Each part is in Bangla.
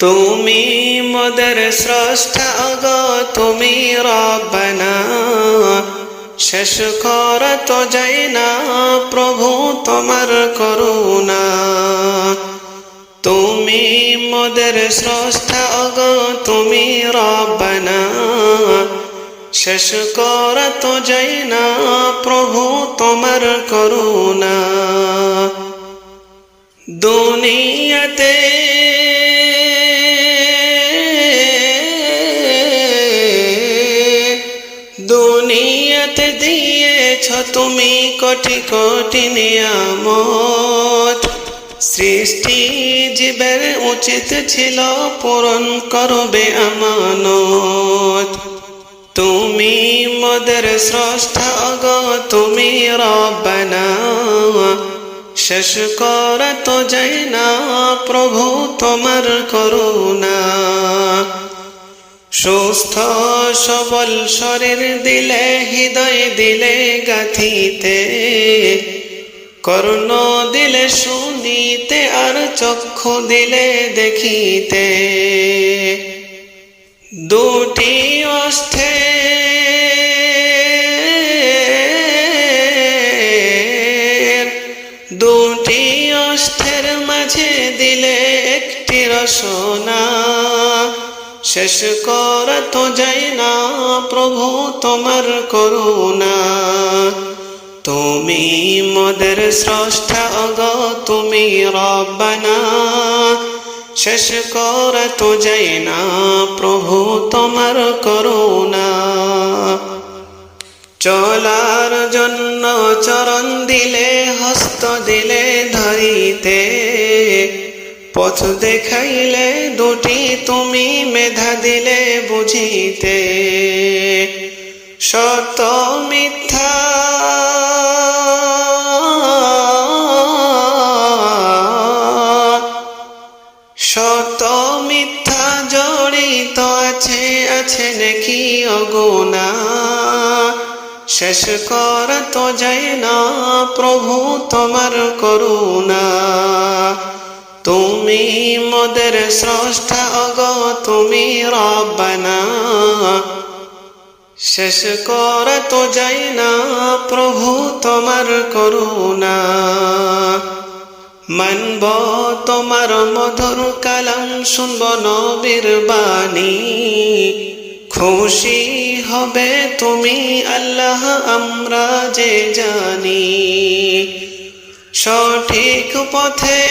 তুমি মদের স্রষ্টা অগ তুমি রব্বানা। শেষ কর তো যাই না, প্রভু তোমার করুণা। তুমি মদের স্রষ্টা অগ তুমি রব্বানা। শেষ কর তো যাই না, প্রভু তোমার করুণা। দুনিয়াতে তুমি কোটি কোটি নিয়ামত। সৃষ্টি জীবের উচিত ছিল পূরণ করবে আমানত। তুমি মদের স্রষ্টা অগ তুমি রব্বানা। শেষ কর তো যাই না, প্রভু তোমার করুণা। সুস্থ সবল শরীর দিলে, হৃদয় দিলে গাথিতে। কর্ণ দিলে শুনিতে আর চক্ষু দিলে দেখিতে। দুটি অস্থে দুটি অস্থের মাঝে দিলে একটি রসনা। শেষ কর তো যাই না, প্রভু তোমার করুণা। তুমি মদের স্রষ্টা অগ, তুমি রব্বানা। শেষ কর তো যাই না, প্রভু তোমার করুণা। চলার জন্য চরণ দিলে, হস্ত দিলে ধরিতে। পথ দেখাইলে দুটি তুমি মেধা দিলে বুঝিতে। সত মিথ্যা। সত মিথ্যা জড়িত আছে আছে নাকি অগুনা শেষ কর তো যাই না, প্রভু তোমার করুণা। তুমি মদের স্রষ্টা অগ তুমি রব্বানা। শেষ কর তো যাই না, প্রভু তোমার করুণা। মানব তোমার মধুর কালাম, শুনব নবীর বাণী। খুশি হবে তুমি আল্লাহ, আমরা যে জানি। সঠিক পথে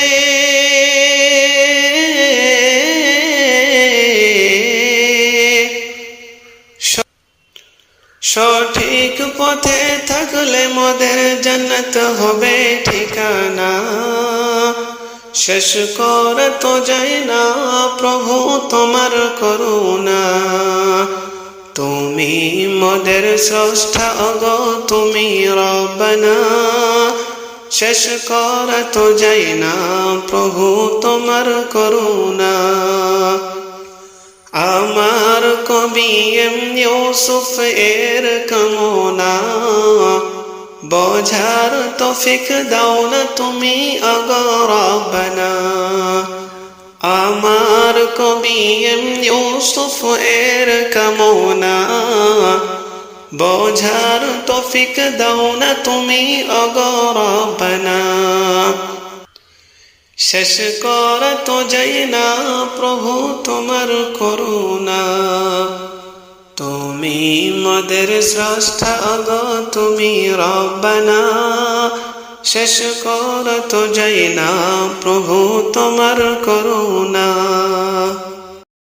সঠিক পথে থাকলে মোদের জান্নাত হবে ঠিকানা। শেষ কর তো যাই না প্রভু তোমার করুণা। তুমি মোদের স্রষ্টা অগ তুমি রব্বানা। শেষ কর তো যাই না প্রভু তোমার করুণা। আমার কবি এম ইউসুফ এর কামনা। বোঝার তফিক দাও না তুমি অগরবনা আমার কবি এম ইউসুফ এর কামনা। বোঝার তফিক দাও না তুমি অগরবনা শেষ কর তো যাই না, প্রভু তোমার করুণা। তুমি মদের স্রষ্টা গ, তুমি রব্বানা। শেষ কর তো যাই না, প্রভু তোমার করুণা।